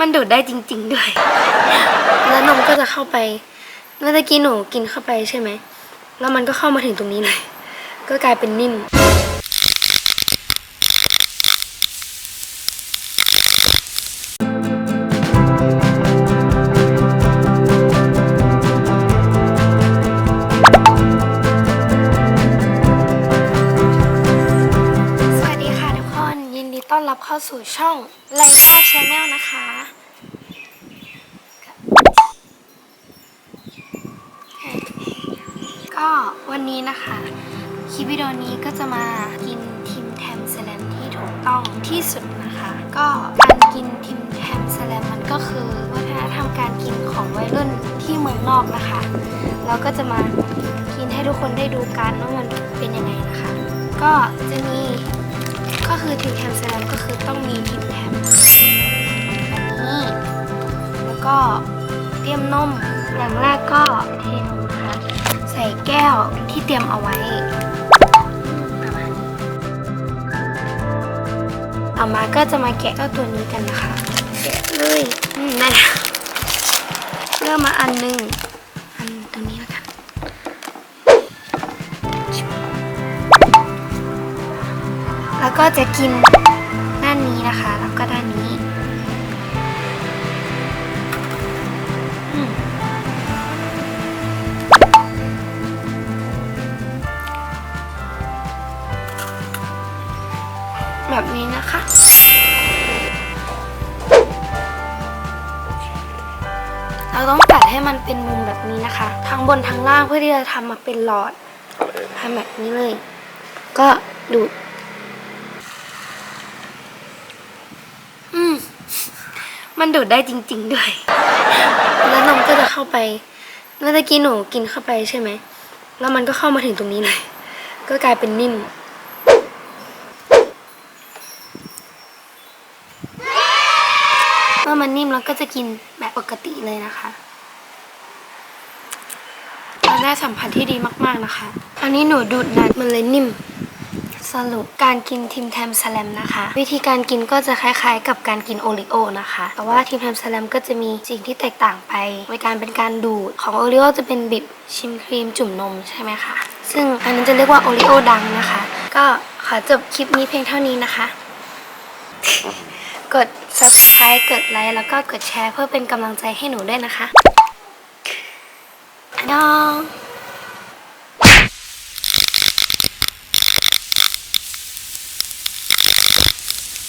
มันดูดได้จริง ๆ ด้วย แล้วนมก็จะเข้าไปเมื่อกี้หนูกินเข้าไปใช่ไหม แล้วมันก็เข้ามาถึงตรงนี้เลย ก็กลายเป็นนิ่ม อนรับเข้าสู่ช่องไลล่าชาแนลนะคะ ก็วันนี้นะคะ คลิปวิดีโอนี้ก็จะมากินทิมแทมแซลมที่ถูกต้องที่สุดนะคะ ก็การกินทิมแทมแซลมมันก็คือวัฒนธรรมการกินของวัยรุ่นที่เมืองนอกนะคะ เราก็จะมากินให้ทุกคนได้ดูกันว่ามันเป็นยังไงนะคะ ก็จะมี ก็คือทิมแทมแซลมก็คือต้องมีทิมแทมแบบนี้แล้วก็เตรียมนมอย่างแรกก็เทนมนะคะใส่แก้วที่เตรียมเอาไว้ประมาณนี้ต่อมาก็จะมาแกะเจ้าตัวนี้กันนะคะแกะเลยอืมได้แล้วเริ่มมาอันหนึง แล้วก็จะกินด้านนี้นะคะ แล้วก็ด้านนี้อืมแบบนี้นะคะ เราต้องตัดให้มันเป็นมุมแบบนี้นะคะ ทั้งบนทั้งล่างเพื่อที่จะทำมาเป็นหลอดทำแบบนี้เลย ก็ดูด อืม มันดูดได้จริง ๆ ด้วย แล้วนมก็จะเข้าไปเมื่อกี้หนูกินเข้าไปใช่ไหม แล้วมันก็เข้ามาถึงตรงนี้เลย ก็กลายเป็นนิ่มเมื่อมันนิ่มแล้วก็จะกินแบบปกติเลยนะคะมันได้สัมผัสที่ดีมากๆนะคะ อันนี้หนูดูดนานมันเลยนิ่ม สรุปการกินทิมแทมสแลมนะคะ วิธีการกินก็จะคล้ายๆ กับการกินโอริโอนะคะ แต่ว่าทิมแทมสแลมก็จะมีสิ่งที่แตกต่างไปในการเป็นการดูดของโอริโอจะเป็นบิบชิมครีมจุ่มนมใช่ไหมคะซึ่งอันนี้นจะเรียกว่าโอริโอดังนะคะ ก็ขอจบคลิปนี้เพียงเท่านี้นะคะ กด subscribe กดไลค์แล้วก็กดแชร์เพื่อเป็นกำลังใจให้หนูด้วยนะคะอันยอง